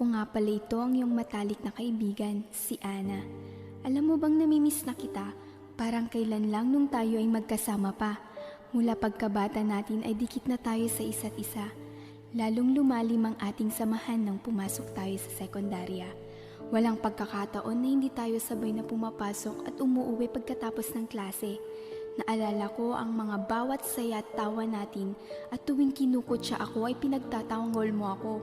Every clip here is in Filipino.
Ako nga pala ito ang iyong matalik na kaibigan, si Ana. Alam mo bang namimiss na kita? Parang kailan lang nung tayo ay magkasama pa. Mula pagkabata natin ay dikit na tayo sa isa't isa. Lalong lumalim ang ating samahan nang pumasok tayo sa sekundarya. Walang pagkakataon na hindi tayo sabay na pumapasok at umuuwi pagkatapos ng klase. Naalala ko ang mga bawat saya at tawa natin at tuwing kinukot siya ako ay pinagtatanggol mo ako.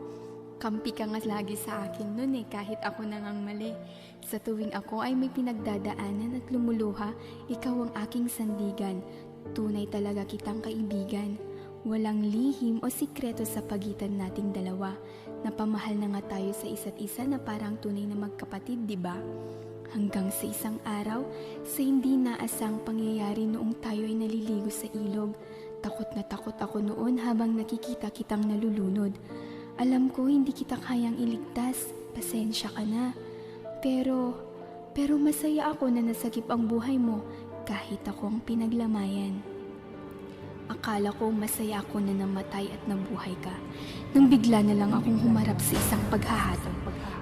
Kampi ka nga lagi sa akin nun eh kahit ako nang ang mali. Sa tuwing ako ay may pinagdadaanan at lumuluha, ikaw ang aking sandigan. Tunay talaga kitang kaibigan. Walang lihim o sikreto sa pagitan nating dalawa. Napamahal na nga tayo sa isa't isa na parang tunay na magkapatid, di ba? Hanggang sa isang araw, sa hindi naasang pangyayari noong tayo ay naliligo sa ilog. Takot na takot ako noon habang nakikita kitang nalulunod. Alam ko hindi kita kayang iligtas, pasensya ka na. Pero, pero masaya ako na nasagip ang buhay mo kahit ako ang pinaglamayan. Akala ko masaya ako na namatay at nabuhay ka. Nang bigla na lang akong humarap sa isang paghahatol.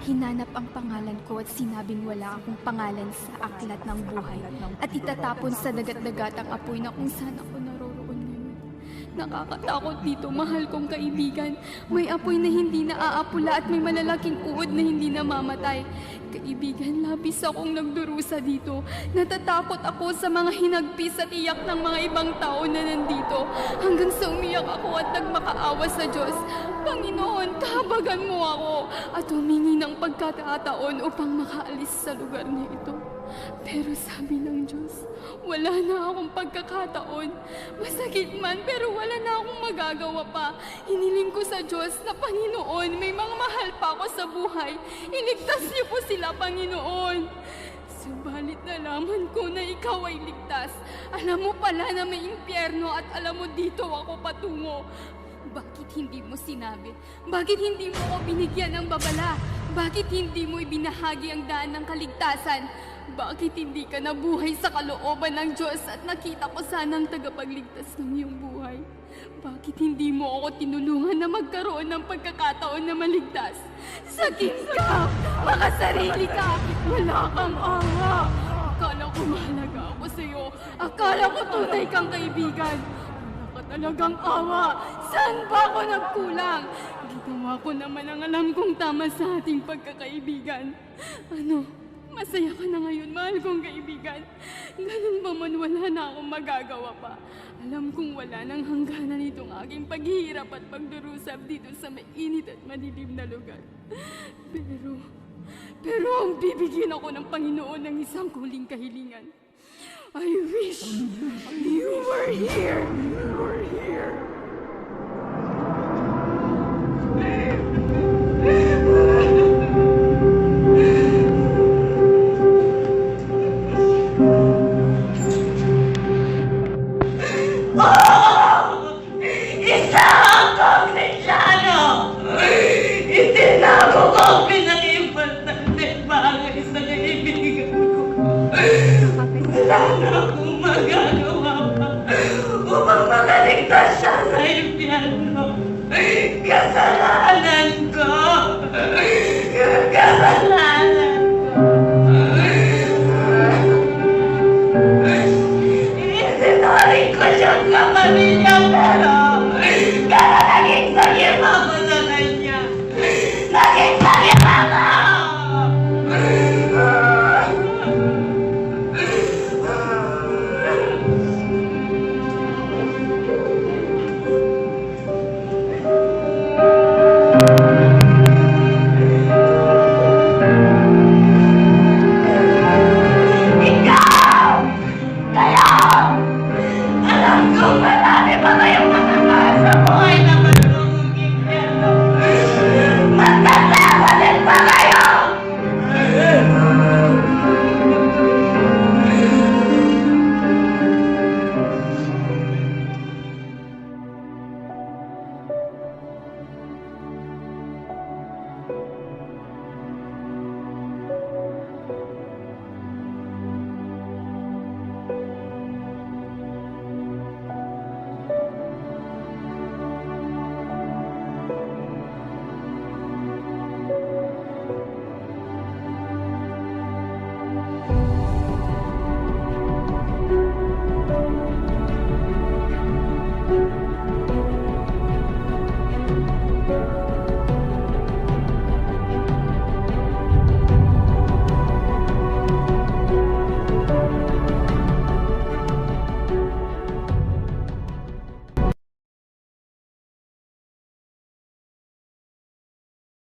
Hinanap ang pangalan ko at sinabing wala akong pangalan sa aklat ng buhay at itatapon sa dagat-dagatang apoy na kung saan ako ngayon. Nakakatakot dito, mahal kong kaibigan. May apoy na hindi naaapula at may malalaking uod na hindi namamatay. Kaibigan, labis akong nagdurusa dito. Natatakot ako sa mga hinagpis at iyak ng mga ibang tao na nandito. Hanggang sa umiyak ako at nagmakaawa sa Diyos. Panginoon, kabagan mo ako at humingi ng pagkataon upang makaalis sa lugar na ito. Pero sabi ng Diyos, wala na akong pagkakataon. Masakit man, pero wala na akong magagawa pa. Hiniling ko sa Diyos na Panginoon, may mga mahal pa ako sa buhay. Iligtas niyo po sila, Panginoon. Subalit nalaman ko na ikaw ay ligtas. Alam mo pala na may impyerno at alam mo dito ako patungo. Bakit hindi mo sinabi? Bakit hindi mo ako binigyan ng babala? Bakit hindi mo ibinahagi ang daan ng kaligtasan? Bakit hindi ka nabuhay sa kalooban ng Diyos at nakita ko sanang tagapagligtas ng iyong buhay? Bakit hindi mo ako tinulungan na magkaroon ng pagkakataon na maligtas? Sakit ka! Makasarili ka! Wala kang awa! Akala ko mahalaga ako sa'yo. Akala ko tunay kang kaibigan. Wala ka talagang awa. Saan ba ako nagkulang? Ginawa ko naman ang alam kong tama sa ating pagkakaibigan. Ano? Masaya ka na ngayon, mahal kong kaibigan. Ganun ba man wala na akong magagawa pa. Alam kong wala nang hangganan itong aking paghihirap at pagdurusap dito sa mainit at madilim na lugar. Pero, pero ang bibigyan ako ng Panginoon ng isang huling kahilingan. I wish you were here. You were here. Isa Umang magaling ka sa life yan, no? Kasalanan!